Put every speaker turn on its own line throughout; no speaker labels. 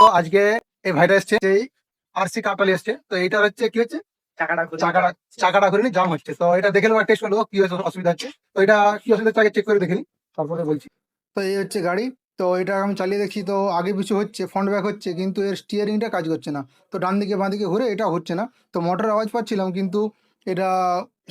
তো আজকে এই ভাইটা এসছে এই আরসি কাটালি এসছে। তো এইটার হচ্ছে কি হচ্ছে? চাকাটা চাকাটা করে জাম হচ্ছে। তো এটা দেখে নেব টেস্ট করব কি অসুবিধা হচ্ছে। তো এটা কি অসুবিধা হচ্ছে আগে চেক করে দেখে নিই তারপরে বলছি। তো এই হচ্ছে গাড়ি। তো এটা আমি চালিয়ে দেখছি তো আগে পিছু হচ্ছে ফ্রন্ট ব্যাক হচ্ছে কিন্তু এর স্টিয়ারিংটা কাজ করছে না। তো ডান দিকে বাঁ দিকে ঘুরে এটা হচ্ছে না। তো মোটর আওয়াজ পাচ্ছিলাম কিন্তু এটা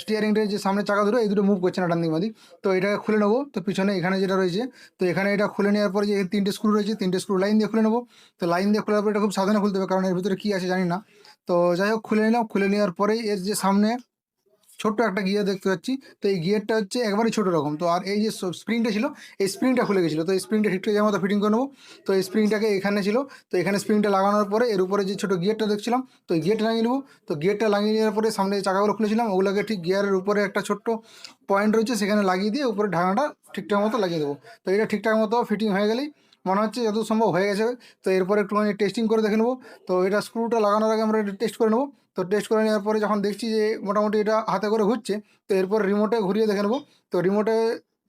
স্টিয়ারিংটা যে সামনে চাকা ধরে এই দুটো মুভ করছে না ডান দিক তো এটাকে খুলে নেব। তো পিছনে এখানে যেটা রয়েছে, তো এখানে এটা খুলে নেওয়ার পরে যে তিনটে স্ক্রু রয়েছে, তিনটে স্ক্রু লাইন দিয়ে খুলে নেব। তো লাইন দিয়ে খোলার পরে এটা খুব সাধারণ খুলতে হবে, কারণ এর ভিতরে কী আছে জানি না। তো যাই হোক, খুলে নিলাম। খুলে নেওয়ার পরেই এর যে সামনে ছোট্ট একটা গিয়ার দেখতে পাচ্ছি। তো এই গিয়ারটা হচ্ছে একবারই ছোটো রকম। তো আর এই যে স্প্রিংটা ছিল, এই স্প্রিংটা খুলে গেছিল। তো এই স্প্রিংটা ঠিকঠাক যেমন ফিটিং করে নেব। তো এই স্প্রিংটাকে এখানে ছিল। তো এখানে স্প্রিংটা লাগানোর পরে এর উপরে যে ছোটো গিয়ারটা দেখছিলাম, তো এই গিয়ারটা লাগিয়ে নেব। তো গিয়ারটা লাগিয়ে নেওয়ার পরে সামনে যে চাকাগুলো খুলেছিলাম, ওগুলোকে ঠিক গিয়ারের উপরে একটা ছোট্ট পয়েন্ট রয়েছে, সেখানে লাগিয়ে দিয়ে উপরে ঢাকনাটা ঠিকঠাক মতো লাগিয়ে দেবো। তো এটা ঠিকঠাক মতো ফিটিং হয়ে গেলেই মনে হচ্ছে যত সম্ভব হয়ে গেছে। তো এরপরে একটুখানি টেস্টিং করে দেখে নেব। তো এটা স্ক্রুটা লাগানোর আগে আমরা এটা টেস্ট করে নেব। তো টেস্ট করে নেওয়ার পরে যখন দেখছি যে মোটামুটি এটা হাতে করে ঘুরছে তো এরপর রিমোটে ঘুরিয়ে দেখে নেব। তো রিমোটে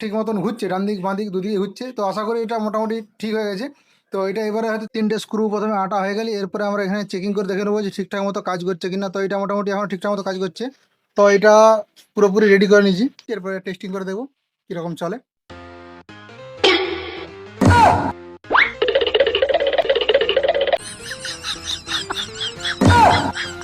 ঠিক মতন ঘুরছে ডান দিক বাঁ দিক দুদিকে ঘুরছে তো আশা করি এটা মোটামুটি ঠিক হয়ে গেছে। তো এটা এবারে হয়তো তিনটে স্ক্রু প্রথমে আটা হয়ে গেলে, এরপরে আমরা এখানে চেকিং করে দেখে নেব যে ঠিকঠাক মতো কাজ করছে কিনা। তো এটা মোটামুটি এখন ঠিকঠাক মতো কাজ করছে। তো এটা পুরোপুরি রেডি করে নিয়েছি। এরপরে টেস্টিং করে দেখব কীরকম চলে। Oh!